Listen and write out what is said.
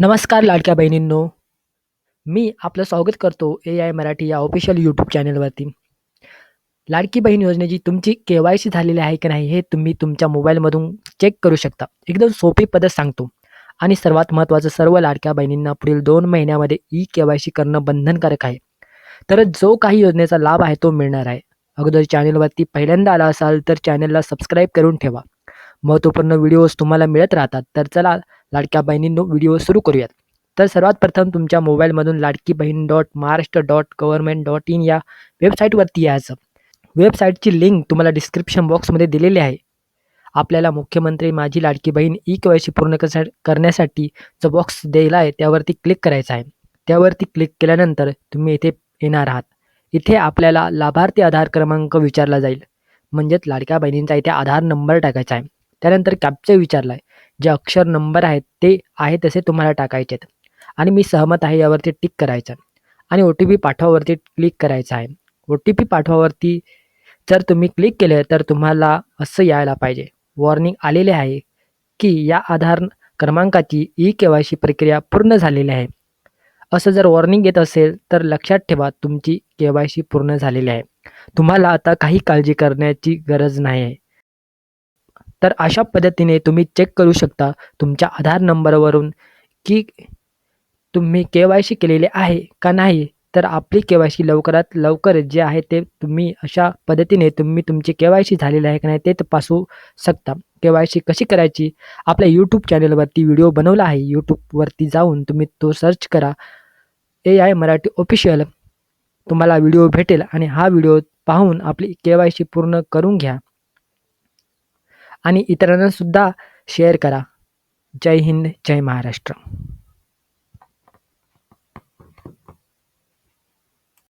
नमस्कार लाडक्या बहिणींनो. मी आपलं स्वागत करतो ए आय मराठी या ऑफिशियल यूट्यूब चॅनलवरती लाडकी बहीण योजनेची तुमची के वाय सी झालेली आहे की नाही हे तुम्ही तुमच्या मोबाईलमधून चेक करू शकता. एकदम सोपी पद्धत सांगतो. आणि सर्वात महत्त्वाचं सर्व लाडक्या बहिणींना पुढील दोन महिन्यामध्ये ई के वाय सी करणं बंधनकारक आहे. तर जो काही योजनेचा लाभ आहे तो मिळणार आहे. अगोदर चॅनलवरती पहिल्यांदा आला असाल तर चॅनलला सबस्क्राईब करून ठेवा. महत्त्वपूर्ण व्हिडिओज तुम्हाला मिळत राहतात. तर चला लाडक्या बहिणींनो व्हिडिओ सुरू करूयात. तर सर्वात प्रथम तुमच्या मोबाईलमधून Ladki Bahin dot Maharashtra dot government dot in या वेबसाईटवरती यायचं. वेबसाईटची लिंक तुम्हाला डिस्क्रिप्शन बॉक्समध्ये दिलेली आहे. आपल्याला मुख्यमंत्री माझी लाडकी बहीण ई के वाय सी पूर्ण कसा करण्यासाठी जो बॉक्स दिला आहे त्यावरती क्लिक करायचा आहे. त्यावरती क्लिक केल्यानंतर तुम्ही इथे येणार आहात. इथे आपल्याला लाभार्थी आधार क्रमांक विचारला जाईल. म्हणजेच लाडक्या बहिणींचा इथे आधार नंबर टाकायचा आहे. त्यानंतर कॅपचा विचारला आहे जे अक्षर नंबर आहेत ते आहे तसे तुम्हाला टाकायचे आहेत आणि मी सहमत आहे यावरती टिक करायचं. आणि ओ टी पी पाठवावरती क्लिक करायचं आहे. ओ टी पी पाठवावरती जर तुम्ही क्लिक केले तर तुम्हाला असं यायला पाहिजे. वॉर्निंग आलेले आहे की या आधार क्रमांकाची ई के वाय सी प्रक्रिया पूर्ण झालेली आहे. असं जर वॉर्निंग येत असेल तर लक्षात ठेवा तुमची के वाय सी पूर्ण झालेली आहे. तुम्हाला आता काही काळजी करण्याची गरज नाही आहे तर अशा पद्धतीने तुम्ही चेक करू शकता तुमच्या आधार नंबरवरून की तुम्ही के वाय सी केलेले आहे का नाही. तर आपली के वाय सी लवकरात लवकर जे आहे ते तुम्ही अशा पद्धतीने तुम्ही तुमची के वाय सी झालेली आहे का नाही ते तपासू शकता. के वाय सी कशी करायची? आपल्या यूट्यूब चॅनलवरती व्हिडिओ बनवला आहे. यूट्यूबवरती जाऊन तुम्ही तो सर्च करा. ए आय मराठी ऑफिशियल तुम्हाला व्हिडिओ भेटेल आणि हा व्हिडिओ पाहून आपली के वाय सी पूर्ण करून घ्या. आणि इतरांनासुद्धा शेअर करा. जय हिंद जय महाराष्ट्र.